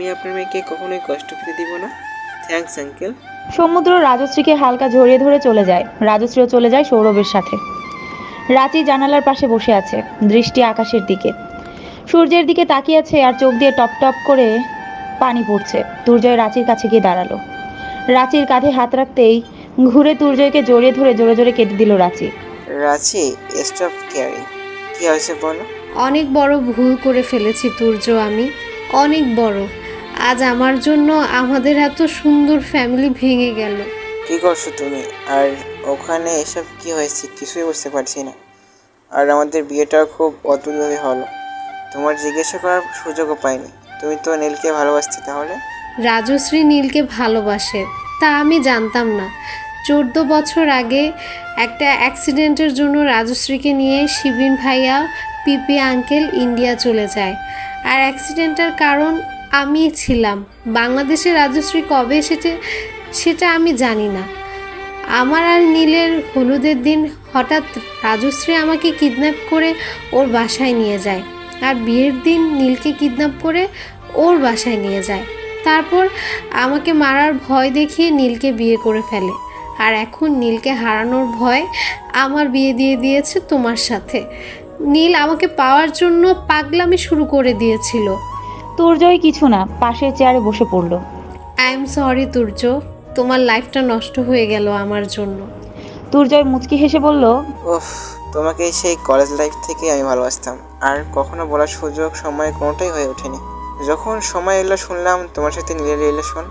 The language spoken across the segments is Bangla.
আমি আপনার মেয়েকে কখনোই কষ্ট পেতে দিব না। থ্যাঙ্কস আঙ্কেল সমুদ্র রাজশ্রীকে হালকা জড়িয়ে ধরে চলে যায়। রাজশ্রীও চলে যায় সৌরভের সাথে। রাঁচি জানালার পাশে বসে আছে দৃষ্টি আকাশের দিকে। সূর্যের দিকে তাকিয়ে আছে আর চোখ দিয়ে টপ টপ করে পানি পড়ছে। তুর্জয় রাঁচির কাছে গিয়ে দাঁড়াল। রাঁচির কাঁধে হাত রাখতেই ঘুরে তুর্জয়কে জড়িয়ে ধরে জোরে জোরে কেটে দিল রাঁচি। রাঁচি স্টপ কেয়ারিং কি হয়েছে বলো? অনেক বড় ভুল করে ফেলেছি তুর্য আমি। অনেক বড়। আজ আমার জন্য আমাদের এত সুন্দর ফ্যামিলি ভেঙে গেল। কি করছ তুমি? আর ওখানে এসব কি হয়েছে? কিছুই বুঝতে পারছি না। আর আমাদের বিয়েটাও খুব অদ্ভুতভাবে হলো। তোমার জিজ্ঞাসা করার সুযোগও পাইনি। তুমি তো নীলকে ভালোবাসতে তাহলে? রাজশ্রী নীলকে ভালোবাসে তা আমি জানতাম না। চোদ্দ বছর আগে একটা অ্যাক্সিডেন্টের জন্য রাজশ্রীকে নিয়ে শিবিন ভাইয়া পিপি আঙ্কেল ইন্ডিয়া চলে যায়। আর অ্যাক্সিডেন্টের কারণ আমি ছিলাম। বাংলাদেশে রাজশ্রী কবে এসেছে সেটা আমি জানি না। আমার আর নীলের হলুদের দিন হঠাৎ রাজশ্রী আমাকে কিডন্যাপ করে ওর বাসায় নিয়ে যায় আর বিয়ের দিন নীলকে কিডন্যাপ করে ওর বাসায় নিয়ে যায়। তারপর আমাকে মারার ভয় দেখিয়ে নীলকে বিয়ে করে ফেলে। আর এখন নীলকে হারানোর ভয় আমার বিয়ে দিয়ে দিয়েছে তোমার সাথে। নীল আমাকে পাওয়ার জন্য পাগলামি শুরু করে দিয়েছিল। তুর্জয় কিছু না পাশের চেয়ারে বসে পড়ল। আই এম সরি তুর্য তোমার লাইফটা নষ্ট হয়ে গেল আমার জন্য। তুর্জয় মুচকি হেসে বলল ওফ তোমাকে সেই কলেজ লাইফ থেকে আমি ভালোবাসতাম। আর কখনো বলার সুযোগ সময় কোনোটাই হয়ে ওঠেনি। যখন সময় এলো শুনলাম তোমার সাথে নীলের রিলেশন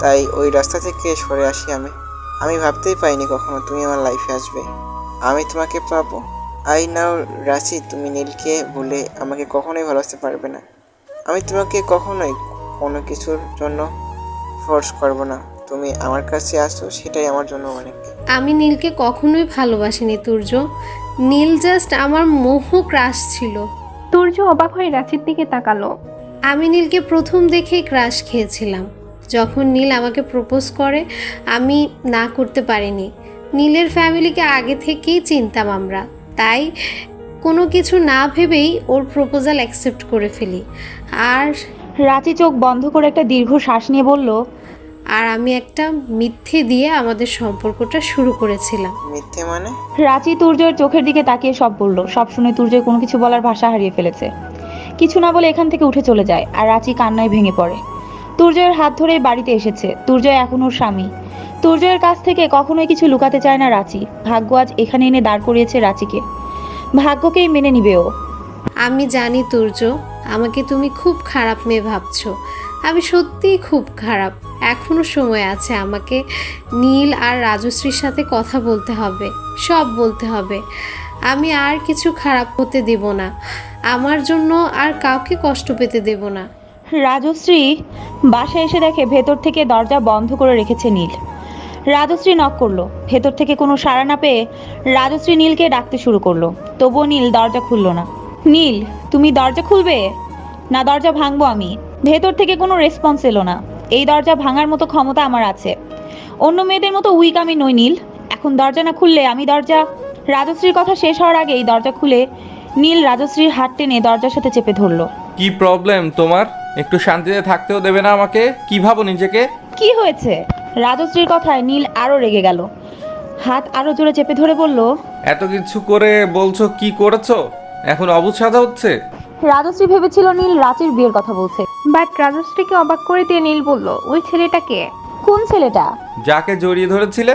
তাই ওই রাস্তা থেকে সরে আসি আমি। আমি ভাবতেই পাইনি কখনো তুমি আমার লাইফে আসবে। আমি তোমাকে পাবো। আই নাও রাশি তুমি নীলকে বলে আমাকে কখনোই ভালোবাসতে পারবে না। আমি তোমাকে কখনোই কোনো কিছুর জন্য ফোর্স করব না। তুমি আমার কাছে আসো সেটাই আমার জন্য অনেক। আমি নীলকে কখনোই ভালোবাসিনি তুর্য। নীল জাস্ট আমার মোহ ক্রাশ ছিল। তুর্য অবাক হয়ে রাঁচির দিকে তাকালো। আমি নীলকে প্রথম দেখেই ক্রাশ খেয়েছিলাম। যখন নীল আমাকে প্রপোজ করে আমি না করতে পারিনি। নীলের ফ্যামিলিকে আগে থেকেই চিনতাম আমরা। তাই কোনো কিছু না ভেবেই ওর প্রপোজাল অ্যাকসেপ্ট করে ফেলি। আর রাঁচি চোখ বন্ধ করে একটা দীর্ঘ শ্বাস নিয়ে বলল আর আমি একটা মিথ্যে দিয়ে আমাদের সম্পর্কটা শুরু করেছিলাম। মিথ্যে মানে? রাঁচি তুর্জয়ের চোখের দিকে তাকিয়ে সব বলল সব শুনে তুর্জয় কোনো কিছু বলার ভাষা হারিয়ে ফেলেছে। কিছু না বলে এখান থেকে উঠে চলে যায় আর রাঁচি কান্নায় ভেঙে পড়ে। তুর্জয়ের হাত ধরে বাড়িতে এসেছে তুর্জয় এখন ওর স্বামী। তুর্জয়ের কাছ থেকে কখনোই কিছু লুকাতে চায় না রাঁচি ভাগ্য আজ এখানে এনে দাঁড় করিয়েছে রাঁচিকে। ভাগ্যকেই মেনে নিবে ও আমি জানি তুর্য আমাকে তুমি খুব খারাপ মেয়ে ভাবছ। আমি সত্যিই খুব খারাপ। এখনও সময় আছে আমাকে নীল আর রাজশ্রীর সাথে কথা বলতে হবে সব বলতে হবে। আমি আর কিছু খারাপ হতে দেব না। আমার জন্য আর কাউকে কষ্ট পেতে দেব না। রাজশ্রী বাসায় এসে দেখে ভেতর থেকে দরজা বন্ধ করে রেখেছে নীল। রাজশ্রী নক করল। ভেতর থেকে কোনো সাড়া না পেয়ে রাজশ্রী নীলকে ডাকতে শুরু করল। তবুও নীল দরজা খুললো না। নীল তুমি দরজা খুলবে? না দরজা ভাঙবো আমি। ভেতর থেকে কোনো রেসপন্স এলো না। এই দরজা ভাঙার মতো ক্ষমতা আমার আছে। অন্য মেয়েদের মতো উইক আমি নই নীল। এখন দরজা না খুললে আমি দরজা রাজশ্রীর কথা শেষ হওয়ার আগেই দরজা খুলে নীল রাজশ্রীর হাত টেনে দরজার সাথে চেপে ধরলো। কি প্রবলেম তোমার? একটু শান্তিতে থাকতেও দেবে না আমাকে? কি ভাবো নিজেকে? কি হয়েছে? রাজশ্রীর কথায় নীল আরও রেগে গেল। হাত আরও জোরে চেপে ধরে বলল এত কিছু করে বলছো কি করেছ? এখন অবুঝ সাজা হচ্ছে? রাজশ্রী ভেবেছিল নীল রাঁচির বিয়ের কথা বলছে। বাট রাজশ্রীকে অবাক করে দিয়ে নীল বলল ওই ছেলেটাকে কোন ছেলেটা? যাকে জড়িয়ে ধরেছিলে?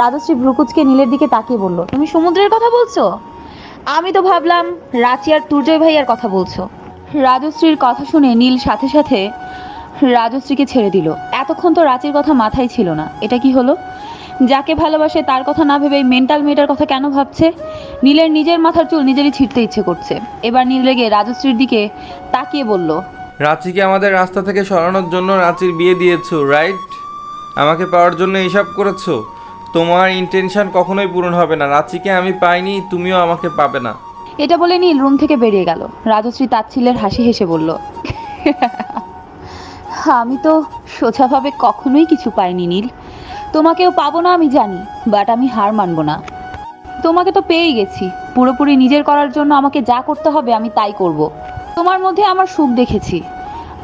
রাজশ্রী ভ্রুকুচকে নীলের দিকে তাকিয়ে বলল তুমি সমুদ্রের কথা বলছো? আমি তো ভাবলাম রাঁচি আর তুর্জয় ভাইয়ার কথা বলছো। রাজশ্রীর কথা শুনে নীল সাথে সাথে রাজশ্রীকে ছেড়ে দিল। এতক্ষণ তো রাঁচির কথা মাথায় ছিল না। এটা কি হলো? যাকে ভালোবাসে তার কথা না ভেবে মেন্টাল মেয়েটার কথা কেন ভাবছে? নীলের নিজের মাথার চুল নিজেরই ছিঁড়তে ইচ্ছে করছে। এবার নীল রেগে রাজশ্রীর দিকে তাকিয়ে বলল রাঁচিকে আমাদের রাস্তা থেকে সরানোর জন্য রাঁচির বিয়ে দিয়েছ রাইট আমাকে পাওয়ার জন্য এইসব করেছ? তোমার ইন্টেনশন কখনোই পূরণ হবে না। রাঁচিকে আমি পাইনি তুমিও আমাকে পাবে না। এটা বলে নীল রুম থেকে বেরিয়ে গেল। রাজশ্রী তাচ্ছিলের হাসি হেসে বলল আমি তো সোজাভাবে কখনোই কিছু পাইনি, নীল। তোমাকেও পাবো না আমি জানি বাট আমি হার মানব না। তোমাকে তো পেয়েই গেছি। পুরোপুরি নিজের করার জন্য আমাকে যা করতে হবে আমি তাই করব। তোমার মধ্যে আমার সুখ দেখেছি,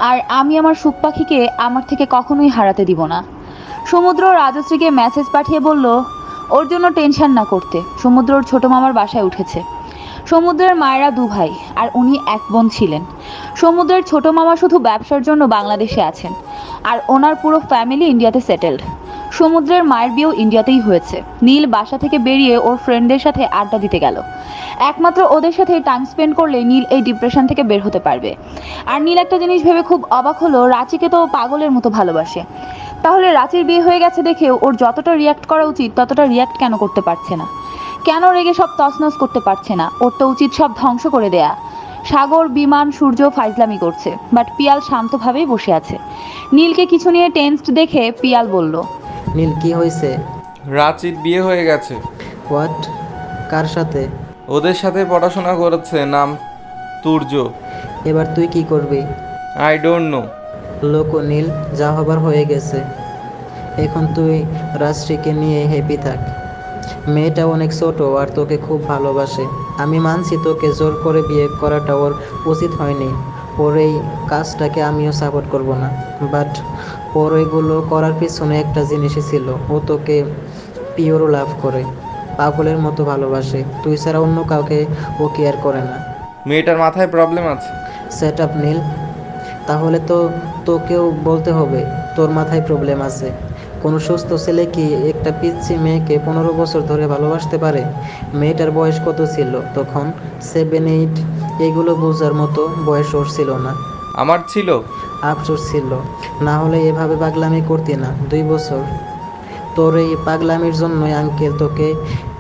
আর আমি আমার সুখ পাখিকে আমার থেকে কখনোই হারাতে দিব না। সমুদ্র রাজশ্রীকে মেসেজ পাঠিয়ে বলল, ওর জন্য টেনশন না করতে। সমুদ্র ওর ছোটো মামার বাসায় উঠেছে। সমুদ্রের মায়েরা দু ভাই, আর উনি এক বোন ছিলেন। সমুদ্রের ছোট মামা শুধু ব্যবসার জন্য বাংলাদেশে আছেন, আর ওনার পুরো ফ্যামিলি ইন্ডিয়াতে সেটেলড সমুদ্রের মায়ের বিয়েও ইন্ডিয়াতেই হয়েছে। নীল বাসা থেকে বেরিয়ে ওর ফ্রেন্ডদের সাথে আড্ডা দিতে গেল। একমাত্র ওদের সাথে টাইম স্পেন্ড করলে নীল এই ডিপ্রেশন থেকে বের হতে পারবে। আর নীল একটা জিনিস ভেবে খুব অবাক হলো, রাঁচিকে তো পাগলের মতো ভালোবাসে। তাহলে রাঁচির বিয়ে হয়ে গেছে দেখে ওর যতটা রিয়াক্ট করা উচিত, ততটা রিয়াক্ট কেন করতে পারছে না? কেন রেগে সব তছনছ করতে পারছে না? ওর তো উচিত সব ধ্বংস করে দেয়া। সাগর বিমান সূর্য ফাইজলামি করছে বাট পিয়াল শান্তভাবেই বসে আছে। নীলকে কিছু নিয়ে টেন্সড দেখে পিয়াল বলল নীল কি হয়েছে? রাঁচির বিয়ে হয়ে গেছে। হোয়াট কার সাথে? ওদের সাথে পড়াশোনা করেছে নাম তুর্য। এবার তুই কি করবি? আই ডোন্ট নো লোক নীল যা হবার হয়ে গেছে। এখন তুই রাজশ্রীকে নিয়ে হ্যাপি থাক। মেয়েটা অনেক ছোট আর তোকে খুব ভালোবাসে। আমি মানছি তোকে জোর করে বিয়ে করাটা ওর উচিত হয়নি। ওর এই কাজটাকে আমিও সাপোর্ট করব না। বাট ওর এগুলো করার পিছনে একটা জিনিসই ছিল। ও তোকে পিওর লাভ করে পাগলের মতো ভালোবাসে। তুই ছাড়া অন্য কাউকে ও কেয়ার করে না। মেয়েটার মাথায় প্রবলেম আছে। Set up Neel. তাহলে তো তোকেও বলতে হবে তোর মাথায় প্রবলেম আছে। কোনো সুস্থ ছেলে কি একটা পিচ্ছি মেয়েকে পনেরো বছর ধরে ভালোবাসতে পারে? মেয়েটার বয়স কত ছিল? তখন সেভেন এইট এগুলো বোঝার মতো বয়স ওর ছিল না। আমার ছিল। আফসোস ছিল। না হলে এভাবে পাগলামি করতি না। দুই বছর। তোর এই পাগলামির জন্যই আঙ্কেল তোকে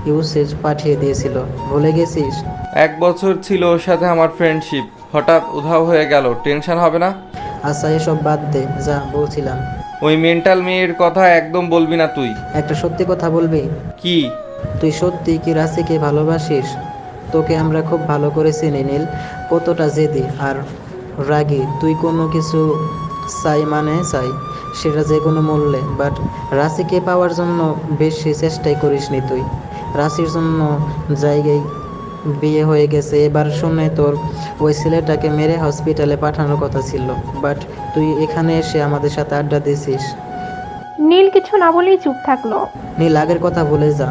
ইউসেজ পাঠিয়ে দিয়েছিল। ভুলে গেছিস? এক বছর ছিল ওর সাথে আমার ফ্রেন্ডশিপ হঠাৎ উধাও হয়ে গেল। টেনশন হবে না? আচ্ছা এসব বাদ দে। যা বলছিলাম। ওই মেন্টাল মেয়ের কথা একদম বলবি না তুই। একটা সত্যি কথা বলবি? কি? তুই সত্যি কি রাশিকে ভালোবাসিস? তোকে আমরা খুব ভালো করে চিনি নীল কতটা জেদি। আর রাগী তুই কোনো কিছু চাই মানে চাই সেটা যে কোনো মূল্যে। বাট রাশিকে পাওয়ার জন্য বেশি চেষ্টাই করিসনি তুই। রাশির জন্য জায়গায় বিয়ে হয়ে গেছে। এবার শুনে তোর ওই ছেলেটাকে মেরে হসপিটালে পাঠানোর কথা ছিল। বাট তুই এখানে এসে আমাদের সাথে আড্ডা দিছিস নীল কিছু না বলেই চুপ থাকল। নীল আগের কথা ভুলে যা।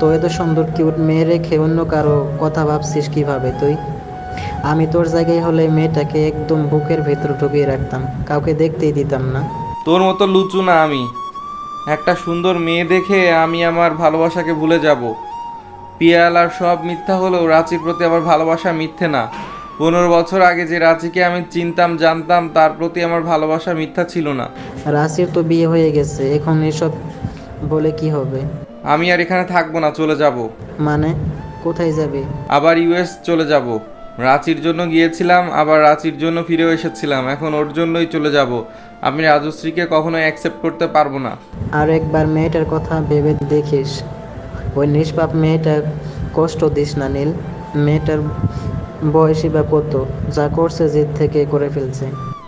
তো এত সুন্দর কিউট মেয়ে রেখে অন্য কারও কথা ভাবছিস কীভাবে তুই? আমি তোর জায়গায় হলে মেয়েটাকে একদম বুকের ভেতর ঢুকিয়ে রাখতাম। কাউকে দেখতেই দিতাম না। তোর মতো লুচু না আমি। একটা সুন্দর মেয়ে দেখে আমি আমার ভালোবাসাকে ভুলে যাব। পিয়াল আর সব মিথ্যা হলেও রাঁচির প্রতি আমার ভালোবাসা মিথ্যে না। পনেরো বছর আগে যে রাঁচিকে আমি চিনতাম জানতাম তার প্রতি আমার ভালোবাসা মিথ্যা ছিল না। রাঁচির তো বিয়ে হয়ে গেছে এখন এসব বলে কি হবে? আমি আর এখানে থাকব না চলে যাব। মানে কোথায় যাবে? আবার ইউএস চলে যাব। রাঁচির জন্য গিয়েছিলাম আবার রাঁচির জন্য ফিরেও এসেছিলাম। এখন ওর জন্যই চলে যাব। আমি রাজশ্রীকে কখনো অ্যাকসেপ্ট করতে পারব না। আর একবার মেয়েটার কথা ভেবে দেখিস। ওই নিষ্পাপ মেয়েটার কষ্ট দিস না নীল। মেয়েটার বয়সী বা কত? যা করছে জিদ থেকে করে ফেলছে।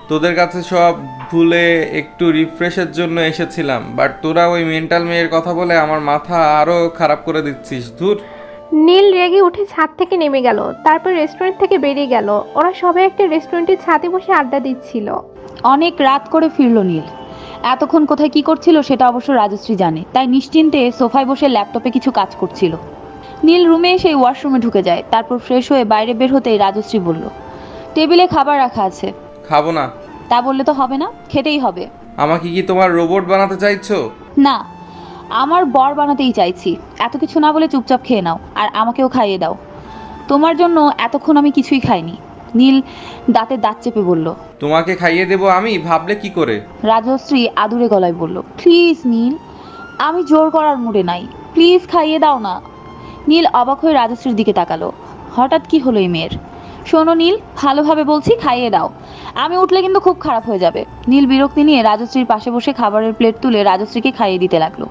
তোদের কাছে সব ভুলে একটু রিফ্রেশের জন্য এসেছিলাম বাট তোরা ওই মেন্টাল মেয়ের কথা বলে আমার মাথা আরও খারাপ করে দিচ্ছিস। ধুর। নীল রেগে উঠে ছাদ থেকে নেমে গেল তারপর রেস্টুরেন্ট থেকে বেরিয়ে গেল। ওরা সবাই একটা রেস্টুরেন্টের ছাদে বসে আড্ডা দিচ্ছিল। অনেক রাত করে ফিরল নীল। এতক্ষণ কোথায় কি করছিল সেটা অবশ্য রাজশ্রী জানে। তাই নিশ্চিন্তে সোফায় বসে ল্যাপটপে কিছু কাজ করছিল। নীল রুমে এসে ওয়াশরুমে ঢুকে যায় তারপর ফ্রেশ হয়ে বাইরে বের হতেই রাজশ্রী বলল টেবিলে খাবার রাখা আছে। খাব না। তা বললে তো হবে না খেতেই হবে। আমাকে কি তোমার রোবট বানাতে চাইছো? না আমার বর বানাতেই চাইছি। এত কিছু না বলে চুপচাপ খেয়ে নাও আর আমাকেও খাইয়ে দাও। তোমার জন্য এতক্ষণ আমি কিছুই খাইনি। নীল দাঁতে দাঁত চেপে বলল তোমাকে খাইয়ে দেবো আমি? ভাবলে কি করে? রাজশ্রী আদুরে গলায় বলল প্লিজ নীল আমি জোর করার মুডে নাই। প্লিজ খাইয়ে দাও না। নীল অবাক হয়ে রাজশ্রীর দিকে তাকালো। হঠাৎ কি হলো এই মেয়ের? শোনো নীল ভালোভাবে বলছি খাইয়ে দাও। আমি উঠলে কিন্তু খুব খারাপ হয়ে যাবে। নীল বিরক্তি নিয়ে রাজশ্রীর পাশে বসে খাবারের প্লেট তুলে রাজশ্রীকে খাইয়ে দিতে লাগল।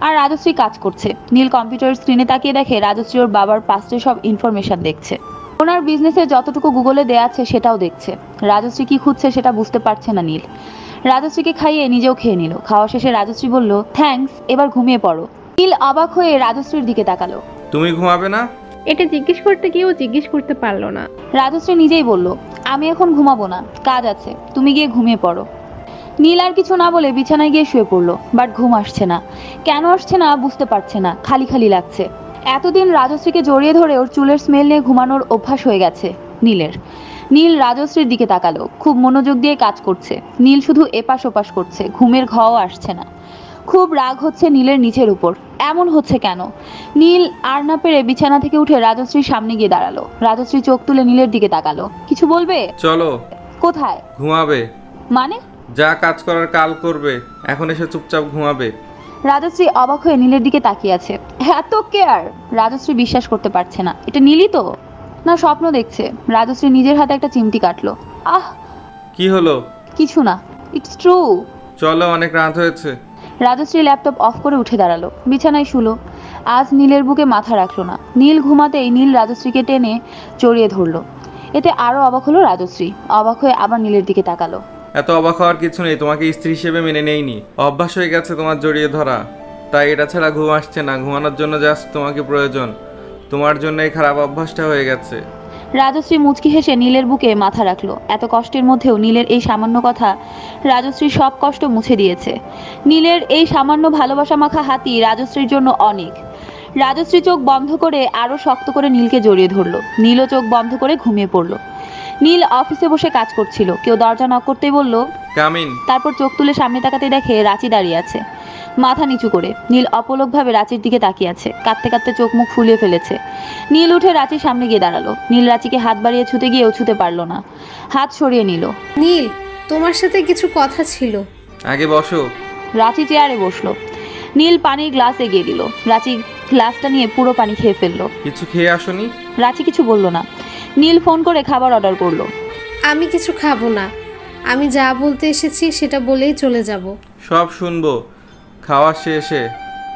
আর রাজশ্রী কাজ করছে। নীল কম্পিউটার স্ক্রিনে তাকিয়ে দেখে রাজশ্রী ওর বাবার পাস্টে সব ইনফরমেশন দেখছে। ওনার বিজনেসে যতটুকু গুগলে দেয়া আছে সেটাও দেখছে। রাজশ্রী কি খুঁজছে সেটা বুঝতে পারছে না নীল। রাজশ্রীকে খাইয়ে নিজেও খেয়ে নিল। খাওয়া শেষে রাজশ্রী বলল থ্যাঙ্কস এবার ঘুমিয়ে পড়ো। নীল অবাক হয়ে রাজশ্রীর দিকে তাকালো। তুমি ঘুমাবে না? এটা জিজ্ঞেস করতে গিয়েও জিজ্ঞেস করতে পারল না। রাজশ্রী নিজেই বলল আমি এখন ঘুমাবো না কাজ আছে তুমি গিয়ে ঘুমিয়ে পড়ো। নীল আর কিছু না বলে বিছানায় গিয়ে শুয়ে পড়ল বাট ঘুম আসছে না। কেন আসছে না বুঝতে পারছে না খালি খালি লাগছে। এতদিন রাজশ্রীকে জড়িয়ে ধরে ওর চুলের স্মেল নিয়ে ঘুমানোর অভ্যাস হয়ে গেছে নীলের। নীল রাজশ্রীর দিকে তাকালো খুব মনোযোগ দিয়ে কাজ করছে। নীল শুধু এপাশ ওপাশ করছে ঘুমের ঘও আসছে না। খুব রাগ হচ্ছে নীলের নিচের উপর। এমন হচ্ছে কেন? নীল আর না পেরে বিছানা থেকে উঠে রাজশ্রীর সামনে গিয়ে দাঁড়াল। রাজশ্রী চোখ তুলে নীলের দিকে তাকালো। কিছু বলবে? চলো। কোথায়? ঘুমাবে। মানে? যা কাজ করার কাল করবে। এখন এসে চুপচাপ ঘুমাবে। রাজশ্রী অবাক হয়ে নীলের দিকে তাকিয়ে আছে। এত কেয়ার! রাজশ্রী বিশ্বাস করতে পারছে না। এটা নীলই তো? না স্বপ্ন দেখছে। রাজশ্রী নিজের হাতে একটা চিমটি কাটলো। আহ! কি হলো? কিছু না। ইটস ট্রু চলো অনেক রাত হয়েছে। রাজশ্রী ল্যাপটপ অফ করে উঠে দাঁড়াল। বিছানায় শুলো। আজ নীলের বুকে মাথা রাখল না। নীল ঘুমাতেই নীল রাজশ্রীকে টেনে জড়িয়ে ধরলো। এতে আরও অবাক হলো রাজশ্রী। অবাক হয়ে আবার নীলের দিকে তাকালো। এত অবাক হওয়ার কিছু নেই, তোমাকে স্ত্রী হিসেবে মেনে নেইনি। অভ্যাস হয়ে গেছে তোমার জড়িয়ে ধরা। তাই এটা ছাড়া ঘুম আসছে না, ঘুমানোর জন্য জাস্ট তোমাকে প্রয়োজন। তোমার জন্য এই খারাপ অভ্যাসটা হয়ে গেছে। রাজশ্রী মুচকি হেসে নীলের বুকে মাথা রাখল। এত কষ্টের মধ্যেও নীলের এই সামান্য কথা রাজশ্রীর সব কষ্ট মুছে দিয়েছে। নীলের এই সামান্য ভালোবাসা মাখা হাতি রাজশ্রীর জন্য অনেক। রাজশ্রী চোখ বন্ধ করে আরও শক্ত করে নীলকে জড়িয়ে ধরলো। নীলও চোখ বন্ধ করে ঘুমিয়ে পড়ল। নীল অফিসে বসে কাজ করছিল। কেউ দরজা নক করতেই বলল কামিন তারপর চোখ তুলে সামনে তাকাতে দেখে রাঁচি দাঁড়িয়ে আছে। মাথা নিচু করে। নীল অপলকভাবে রাঁচির দিকে তাকিয়ে আছে। কাঁদতে কাঁদতে চোখ মুখ ফুলিয়ে ফেলেছে। নীল উঠে রাঁচির সামনে গিয়ে দাঁড়াল। নীল রাঁচিকে হাত বাড়িয়ে ছুতে গিয়েও ছুতে পারল না। হাত সরিয়ে নিল। নীল তোমার সাথে কিছু কথা ছিল। আগে বসো। রাঁচি চেয়ারে বসল। নীল পানির গ্লাস এগিয়ে দিল। রাঁচি গ্লাসটা নিয়ে পুরো পানি খেয়ে ফেলল। কিছু খেয়ে আসনি? রাঁচি কিছু বলল না। নীল ফোন করে খাবার অর্ডার করল। আমি কিছু খাব না। আমি যা বলতে এসেছি সেটা বলেই চলে যাব। সব শুনব। খাওয়া শেষে।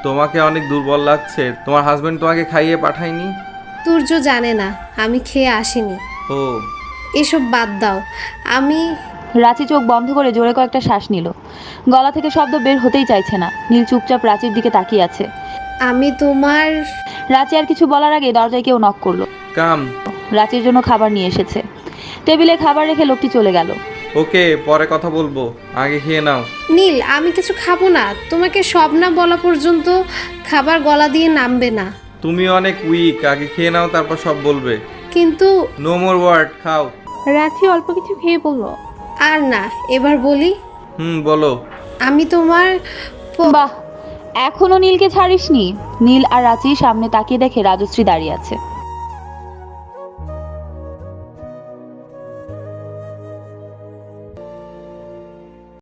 তোমাকে অনেক দুর্বল লাগছে। তোমার হাজবেন্ড তোমাকে খাইয়ে পাঠায়নি? সূর্য জানে না। আমি খেয়ে আসিনি। ও। এসব বাদ দাও। আমি রাঁচি চোখ বন্ধ করে জোরে কয়েকটা শ্বাস নিল। গলা থেকে শব্দ বের হতেই চাইছে না। নীল চুপচাপ রাঁচির দিকে তাকিয়ে আছে। আমি তোমার রাঁচি আর কিছু বলার আগে দরজায় কেউ নক করল। কাম। রাঁচির জন্য খাবার নিয়ে এসেছে। টেবিলে খাবার রেখে লোকটি চলে গেল। ওকে পরে কথা বলব। আগে খেয়ে নাও। নীল আমি কিছু খাব না। তোমাকে সব না বলা পর্যন্ত খাবার গলা দিয়ে নামবে না। তুমি অনেক উইক আগে খেয়ে নাও তারপর সব বলবে। কিন্তু নো মোর ওয়ার্ড খাও। রাঁচি অল্প কিছু খেয়ে বলল। আর না এবার বলি? হুম বলো। আমি তোমার প- বাহ এখনও নীলকে ছাড়িসনি? নীল আর রাঁচির সামনে তাকিয়ে দেখে রাজশ্রী দাঁড়িয়ে আছে।